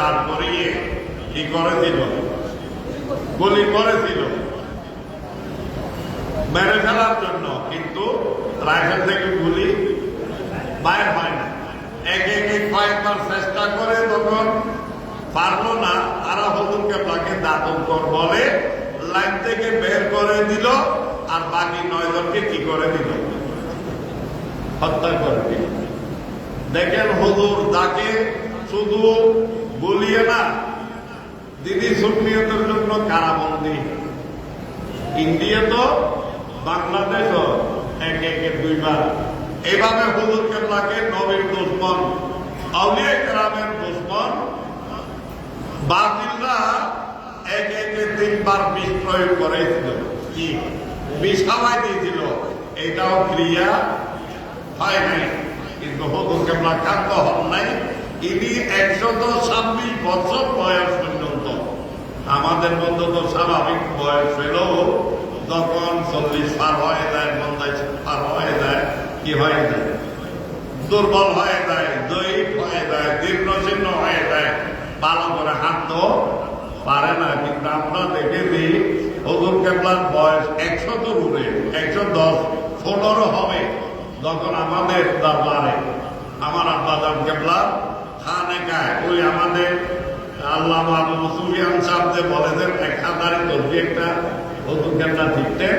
দাঁড় করিয়ে কি করেছিল গুলি করেছিল মেরে ফেলার জন্য, কিন্তু রাইফেল থেকে গুলি বাইর হয় না। এক এক কয়েকবার চেষ্টা করে তখন পারল না। তারা হজুরকে তাকে দাদন কর বলে লাইন থেকে বের করে দিল আর বাকি নয় জনকে কি করে দিল? হত্যা করে দিল। দেখেন হুজুর তাকে শুধু বলিয়ে না। দিদি সুন্নিয়তের জন্য কারাবন্দি। ইন্ডিয়া তো বাংলাদেশও এক একে দুইবার। এভাবে হুজুর কেবলাকে নবীর দুশ্মন, আউলিয়া গ্রামের দুশ্মন, বাতিলরা এক একে তিনবার বিষ প্রয়োগ করেছিল। কি? বিষ খাওয়াই দিয়েছিল। এটাও ক্রিয়া হয় নাই। কিন্তু হুজুর কেবলা কান্ত হন নাই। ইনি একশত ছাব্বিশ বছর বয়স পর্যন্ত। আমাদের মধ্যে তো স্বাভাবিক বয়স হলেও যখন চল্লিশ পার হয়ে যায়, পঞ্চাশ পার হয়ে যায়, কি হয়ে যায় দুর্বল হয়ে যায় দৈহিক হয়ে যায়, দীর্ঘশীর্ণ হয়ে যায়। ভালো করে হাঁটতে পারে না, কিন্তু আমরা দেখেছি, হজুর কেবলার বয়স একশো তো রূপে একশো দশ পনেরো হবে, যখন আমাদের দরবারে। আমার আব্বাজান কেবলার খানে গায় ওই আমাদের আল্লাহ আবু সুফিয়ান সাহেব যে বলেছেন এক হাজারি তরফি একটা হজুর কেবলা ঠিকতেন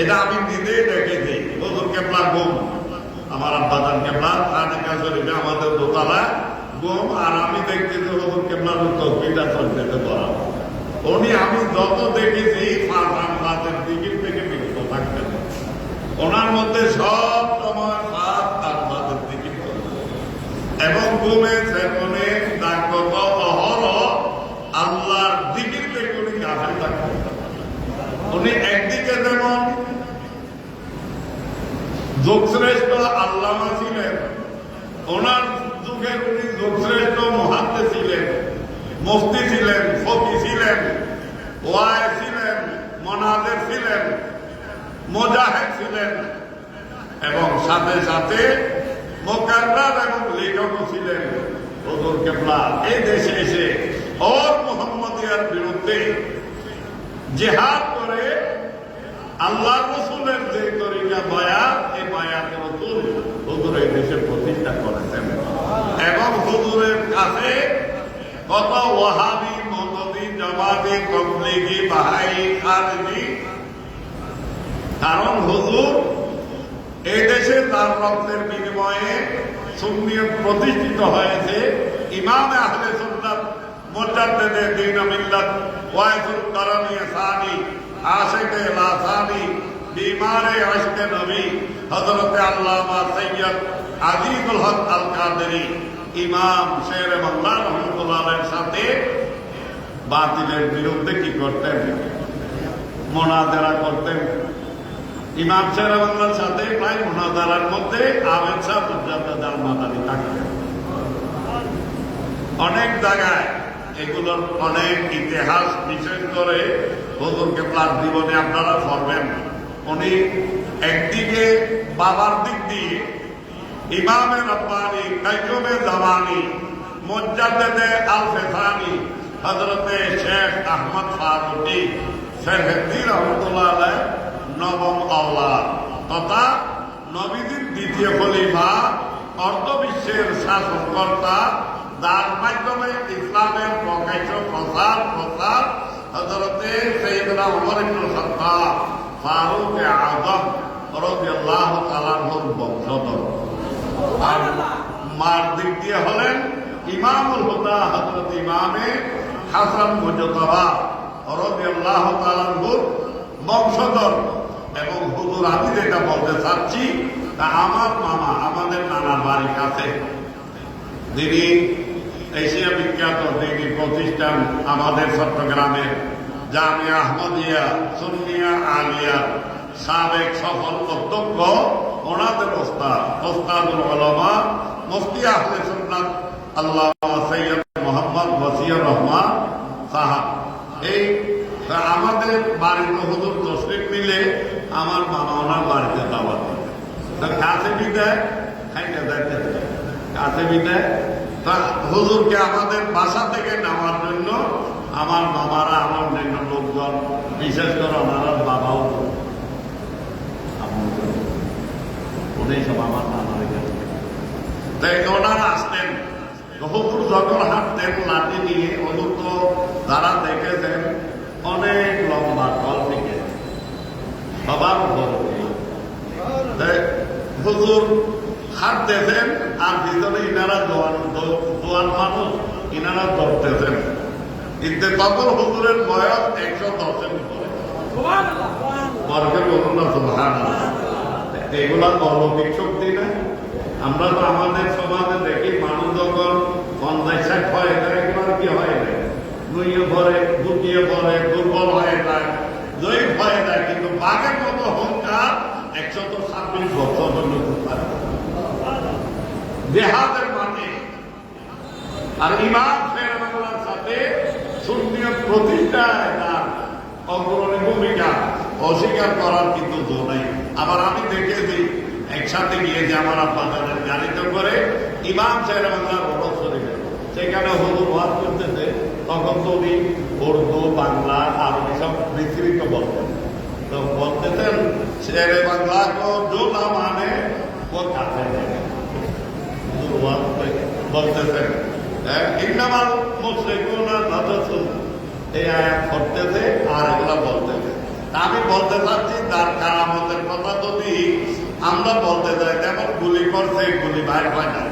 এটা আমি নিজেই দেখেছি। হজুর কেবলা গুম আমার আব্বাজান কেবলা খানে গা শরীফে আমাদের দোতলা গুম আর আমি দেখতেছি হজুর কেবলার তরফিটা চলতে পড়া উনি আমি যত দেখেছি পাঁচ রাতের দিকে থেকে বিরত থাকতেন। ওনার মধ্যে সব সময় পাঁচ রাতের দিকে এবং ঘুমে সেবনে ডাকত অহর আল্লাহর দিকের থেকে উনি কাছে থাকতেন উনি একদিকে যেমন যোগশ্রেষ্ঠ আল্লামা ছিলেন। ওনার যুগের উনি যোগশ্রেষ্ঠ মহাত্মে ছিলেন, মুফতি ছিলেন, ফকি ছিলেন ওয়াই ছিলেন মনাদের ছিলেন, মোজাহেদ ছিলেন, এবং সাথে সাথে মোকাররার এবং লেখকও ছিলেন। হজুর কেবলা, এই দেশে এসে ওর মোহাম্মদিয়ার বিরুদ্ধে জেহাদ করে আল্লাহ রসুলের যে তরিকা বায়াত এই বায়াত রসুল হুজুর এই দেশে প্রতিষ্ঠা করেছেন। এবং হুজুরের কাছে কত ওয়াহাবি মদদি জমাদি তবলিগি, বাহাই খারজি কারণ হুজুর এই দেশে তার রক্তের বিনিময়ে সুন্নিয়ত প্রতিষ্ঠিত হয়েছে। ইমামে আহলে সুন্নাত মুজাদ্দিদে দ্বীন মিল্লাত ওয়াইদুল কারামি সানি আশিকে লাসানি বিমারে আশকে নবী, হযরত আল্লামা সৈয়দ আজিজুল হক আল কাদেরী ইমাম শের বাংলা রহমতুল্লাহের সাথে বাতিলের বিরুদ্ধে কি করতেন? মোনাজারা করতেন। ইমাম শের বাংলার সাথে প্রায় মোনাজারার মধ্যে আবেদ শাহ যার মাদারি থাকতেন। অনেক জায়গায় এগুলোর অনেক ইতিহাস, বিশেষ করে হুজুরকে প্লাস জীবনে আপনারা পড়বেন উনি একদিকে বাবার দিক দিয়ে ইমামে রব্বানি, কাইয়ুমে জামানি মুজাদ্দেদে আল ফেসানি হযরতে শেখ আহমদ ফারুকি শেখ হেদ্দি রহমতুল্লাহ নবম আওলাদ। তথা নবীদের দ্বিতীয় খলিফা, অর্ধবিশ্বের শাসনকর্তা যার মাধ্যমে ইসলামের প্রকাশ্য প্রসার প্রসার হজরতে সৈয়দনা উমর ইবনুল খাত্তাব, ফারুক আজম রাদিয়াল্লাহু তাআলার বংশধর। আর মার দিক দিয়ে হলেন ইমামুল হুদা, হযরত ইমামে হাসান মুজতবা রাদিয়াল্লাহু তাআলার বংশধর। এবং হুজুর, আমি যেটা বলতে চাচ্ছি, তা আমার মামা, আমাদের নানার বাড়ির কাছে। যিনি এশিয়া বিখ্যাত যিনি প্রতিষ্ঠান আমাদের চট্টগ্রামের জামিয়া আহমদিয়া সুন্নিয়া আলিয়া, সাবেক সফল অধ্যক্ষ ওনাদের ওস্তাদ ওস্তাদুল আলমা মুফতি আহলে সুন্নাত আল্লাহ সৈয়দ মোহাম্মদ ওয়াসিউর রহমান সাহা এই, আমাদের বাড়িতে হুজুর তসলিম নিলে আমার মামা ওনার বাড়িতে দাওয়াত দিতেন। তা কাছে বিদায় খাইতে যাইতে কাছে বিদায় হুজুরকে আমাদের বাসা থেকে নেওয়ার জন্য আমার বাবারা আমার অন্যান্য লোকজন, বিশেষ করে আমার বাবাও উনি সব আমার বাবার এখানে তাই ওনারা আসতেন। হুজুর যখন হাঁটতেন, লাঠি নিয়ে হুজুর তো যারা দেখেছেন, অনেক লম্বা কল থেকে সবার তাই হুজুর হাঁটতেছেন আর ভিতরে ইনারা জোয়ান মানুষ ইনারা ধরতেছেন তখন হুজুরের বয়স একশো দশের উপরে। এগুলা অলৌকিক শক্তি আমরা তো আমাদের সমাজে দেখি মানুষ যখন পঞ্চাশ ষাট হয় কি হয় না? নুইয়ে পরে দুটিয়ে পরে দুর্বল হয়ে যায় জয়ী হয়ে যায়, কিন্তু বাঘের মতো অহংকার একশত ছাব্বিশ বছর জন্য পারে। দেহাদের মাঠে। আর ইমাম ফেরার সাথে সুন্নিয়ত প্রতিষ্ঠায় তার অগ্রণী ভূমিকা অস্বীকার করার কিন্তু জো নাই। আবার আমি দেখেছি একসাথে গিয়ে যে আমার আপনাদের গাড়িতে করে ইমাম সাহেব বাংলার বড় শরীরে সেখানে হুজুর ওয়াজ করতেছে, তখন তো উনি উর্দু, বাংলা, আরবি সব বিস্তৃত বলতেন। তো বলতেছেন, শেরে বাংলা जो না মানে ও কাছে আমি বলতে চাচ্ছি তার কথা যদি আমরা বলতে যাই, যেমন গুলি করছে, গুলি বাইর হয় না।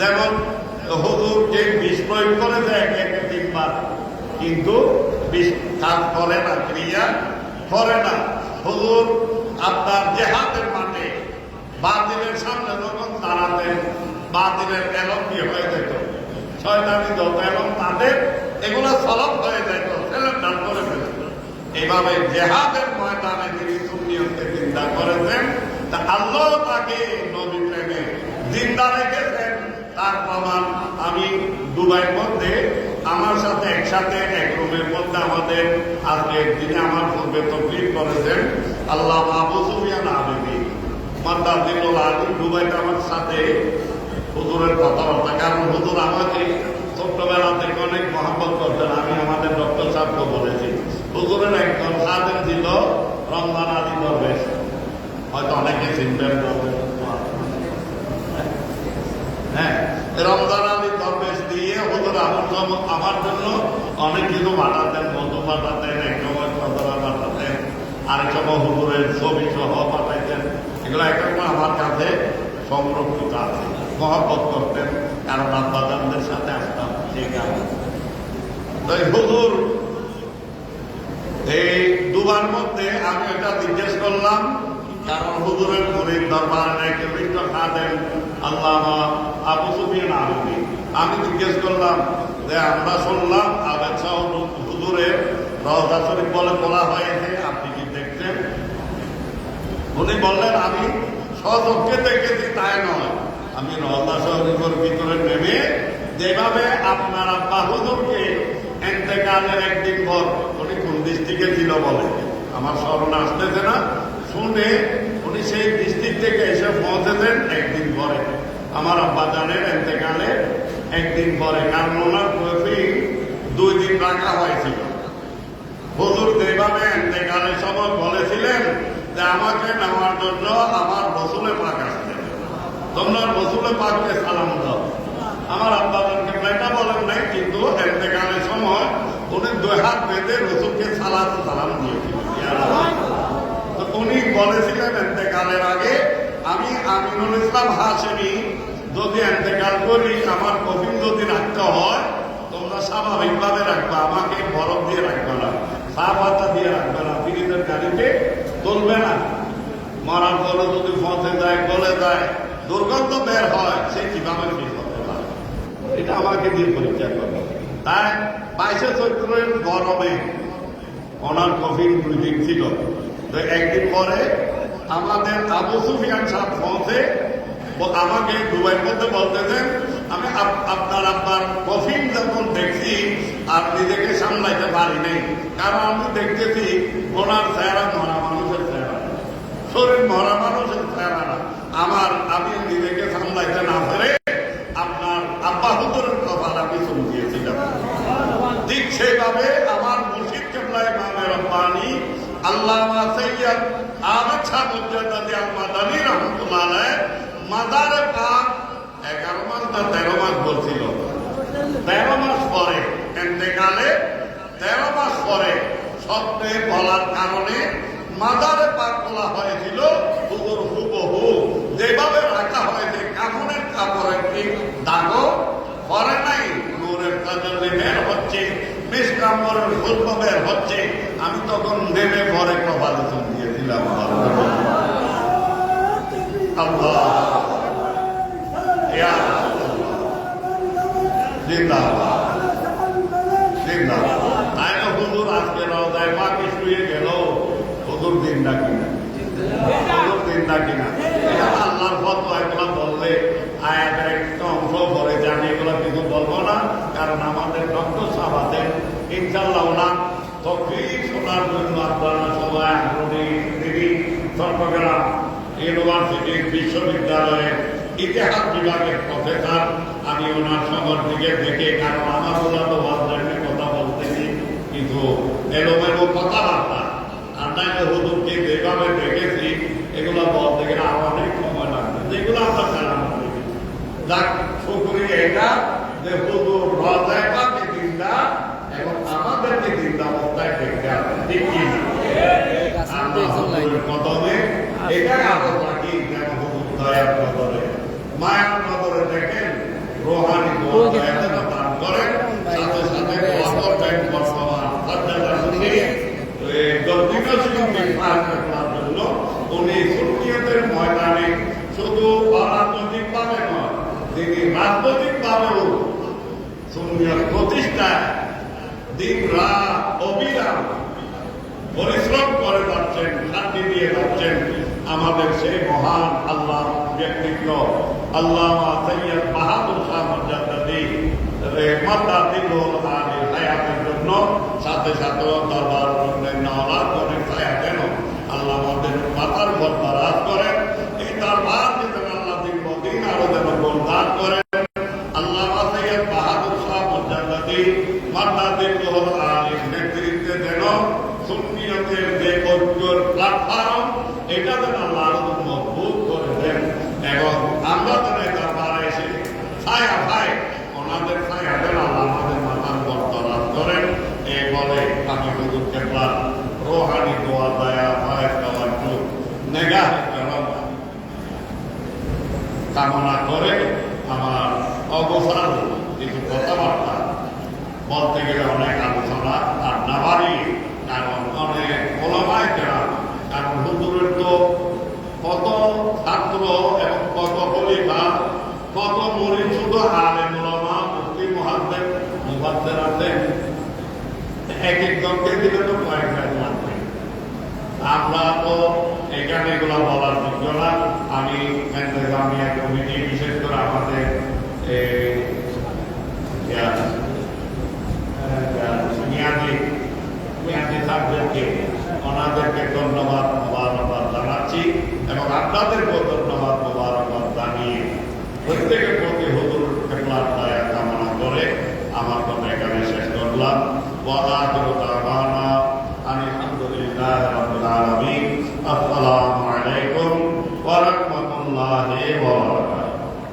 যেমন হুজুর যে বিষ প্রয়োগ করেছে এক এক তিনবার, কিন্তু বিষ কাজ করে না, ক্রিয়া করে না। হুজুর আপনার জেহাদের মাঠে বাতিলের সামনে বাতিলের এলম কি হয়ে যেত। শয়তানি যত এবং তাদের এগুলো সলভ হয়ে যেত। সিলেন্ডার করে ফেলত এইভাবে জেহাদের ময়দানে তিনি সুন্নিয়তকে চিন্তা করেছেন, তা আল্লাহ তাকে নবী প্রেমে জিন্দা রেখেছেন। তার প্রমাণ আমি দুবাইয়ের মধ্যে, আমার সাথে একসাথে এক রুমের মধ্যে আমাদের আজকে যিনি আমার পূর্বে তকলিফ করেছেন আল্লাহ আবু সুফিয়ান আবেদি। মাদ্দাদিনুল আলী দুবাইতে আমার সাথে হুজুরের কথাবার্তা কারণ হুজুর আমাকে ছোট্টবেলা থেকে অনেক মহাব্বত করতেন, আমি আমাদের ডক্টর সাহেবকে বলেছি। হুজুরের একজন সাদেন ছিল, রমজান আলী দরবেশ হয়তো অনেকে চিনবেন হ্যাঁ রমজান আলী দরবেশ দিয়ে হুজুর আমার আমার জন্য অনেক কিছু পাঠাতেন মধু পাঠাতেন এক সময় কতরা পাঠাতেন, আরেক সময় হুজুরের ছবি সহ পাঠাইতেন। এগুলো সময় আমার কাছে সংরক্ষিত আছে। মহব্বত করতেন, কারণ আব্বাজানদের সাথে আসতাম সেই কারণে তো এই হুজুর, এই দুবার মধ্যে আমি এটা জিজ্ঞেস করলাম, কারণ হুজুরের মনির দরবার নাকি বৃদ্ধ খাদেন আল্লাহ আবু সুফিয়ান আরবি আমি জিজ্ঞেস করলাম যে আমরা শুনলাম আবেদ শাহ হুজুরের রহদা শরীফ বলে বলা হয়েছে, আপনি কি দেখছেন? উনি বললেন, আমি স্বচক্ষে দেখেছি, তাই নয়। আমি রহদা ভিতরে নেমে যেভাবে আপনার আব্বা হুজুরকে এতেকালের একদিন পর, উনি কোন ডিস্ট্রিক্টে ছিল বলে? আমার স্মরণ আসতেছে না। শুনে উনি সেই ডিস্ট্রিক্ট থেকে এসে পৌঁছেছেন একদিন পরে। আমার আব্বা জানেন এতেকালে একদিন পরে, কারণ ওনার দুই দিন রাখা হয়েছিল। হুজুর যেভাবে এতেকালের সময় বলেছিলেন যে আমাকে নেওয়ার জন্য আমার রসুলে পাক তোমরা রসুলে পাককে সালাম দাও। আমার আব্বা এটা বলেন নাই, কিন্তু এতেকালের সময় উনি দুই হাত বেঁধে রসুলকে সালাম সালাম দিয়েছিলেন তো উনি বলেছিলেন এতেকালের আগে আমি আমিনুল ইসলাম হাসেমি যদি এতেকাল করি, আমার কফিন যদি রাখতে হয়, তোমরা স্বাভাবিকভাবে রাখবা, আমাকে বরফ দিয়ে রাখবে না, চা পাতা দিয়ে রাখবে না ফিরিজের গাড়িতে তুলবে না। মরার পরে যদি পথে যায়, গলে যায় দুর্গন্ধ বের হয়, সে কীভাবে ঠিক হতে পারে? এটা আমাকে দিয়ে পরীক্ষা করবে তাই বাইশে চৈত্রের গরমে ওনার কফিন দুই দিন ছিল। তো একদিন পরে আমাদের আবু সুফিয়ান সাহেব পৌঁছে আমাকে দুবাইয়ের মধ্যে বলতেছেন আমি আপনার আপনার কফিন যখন দেখছি, আর নিজেকে সামলাইতে পারি নাই, কারণ আমি দেখতেছি ওনার চেহারা মরা মানুষের চেহারা। শরীর মরা মানুষের। আমার আমি নিজেকে সামলাইতে না পারে আপনার আব্বা হুজুরের কথা আমি শুনিয়েছিলাম। ঠিক সেইভাবে আমার মুর্শিদ কেমলায় মামের আব্বানি আল্লাহ সৈয়দ আহমদ শাহ মুজাদি আল রহমতুল্লাহ মাদারে পাক এগারো মাস না তেরো মাস বলছিল। তেরো মাস পরে এতেকালে তেরো মাস পরে সত্যে বলার কারণে মাদারে পাক বলা হয়েছিল হুবহু যেভাবে রাখা হয়েছে কাপড়ের কাপড়ের ঠিক দাগও করে নাই। নূরের তাজাল্লি বের হচ্ছে গল্প বের হচ্ছে। আমি তখন নেমে পরে কপালে না হুজুর আজকে রওজায় পাকে শুয়ে গেল। দিনটা কিনা হুজুর দিনটা কিনা এটা আল্লাহর ফতোয়া এগুলো বললে আয়াতের একটা অংশ পরে জানি এগুলো কিছু বলব না কারণ আমাদের ডক্টর সাহেব ইনশাল্লাহ ওনার শোনার জন্য আপনারা সবাই আগ্রহী চট্টগ্রাম ইতিহাস বিভাগের প্রফেসর। আমি ওনার সমর দিকে দেখে, কারণ আমার ওরা তো কথা বলতেছি। কিন্তু এলোমেলো কথাবার্তা, আর নাইলে হুজুরকে যেভাবে দেখেছি, এগুলো বলতে গেলে আমার অনেক সময় লাগবে। যেগুলো আমরা জানা যাক এটা। যে হুজুর রজায় পাকে দিনটা এবং আমাদেরকে দিনটা অবস্থায় দেখতে ঠিক কি না? আমরা হুজুরের কদমে এটাই আরও থাকি যেন হুজুর দয়ার কদরে মায়ার কদরে দেখেন রোহানি দান করেন সাথে সাথে দোয়া করবেন বর্তমান সজ্জাদার সঙ্গে গদ্দিকা শিল্পী পালন করার জন্য উনি সুন্নিয়তের ময়দানে শুধু অরাজনৈতিক ভাবে নয় তিনি রাজনৈতিক সুন্নিয়ত প্রতিষ্ঠায় দিন রাত অবিরাম পরিশ্রম করে যাচ্ছেন শান্তি দিয়ে যাচ্ছেন আমাদের সেই মহান আল্লাহ ব্যক্তিত্ব আল্লাহ সৈয়দ বাহাদুর শাহ হায়াতের জন্য সাথে সাথে দরবার নওলার করে ছায়া দেন আল্লাহ আমাদের মাথার বারাত করেন। এই আল্লাহ দিন আরও যেন করেন আল্লাহ সৈয়দ বাহাদুর শাহ মর্যাদাদি মাতাদিল আলীর নেতৃত্বে যেন সুন্নিয়তের যে ঐক্যর প্ল্যাটফর্ম এটা যেন আল্লাহ আরও মজবুত করে দেন এবং আমরা যেন এই দরবারে এসে ছায়া ভাই ওনাদের ছায়া যেন আল্লাহ আমাদের মাথার বর্তমান করেন এই বলে আমি হুজুর কেবলার রোহানি দোয়া দয়া ভয় দেওয়ার যুগ নেগাহ করম কামনা করে আমার অবসর কিছু কথাবার্তা। বলতে গেলে অনেক আলোচনা আর না বাড়িয়ে কারণ অনেক ওলামায় কেনা কারণ হুজুরের তো কত ছাত্র এবং কত হলিফা কত মরি শুধু আলে মোলামা মুক্তি মহাদ্দের মুহাদ্দের আছেন এক একজনকে দিলে তো কয়েক লাখ লাগবে আমরা তো এখানে এগুলো বলার যোগ্য না আমি জামিয়া কমিটি বিশেষ করে আমাদের এই, ইয়া, মেয়াদি মেয়াদি ওনাদেরকে ধন্যবাদ, মোবারকবাদ জানাচ্ছি এবং আপনাদেরকেও ধন্যবাদ, মোবারকবাদ জানিয়ে প্রত্যেকের প্রতি হুজুর কামনা করে আমার কথা এখানে শেষ করলাম।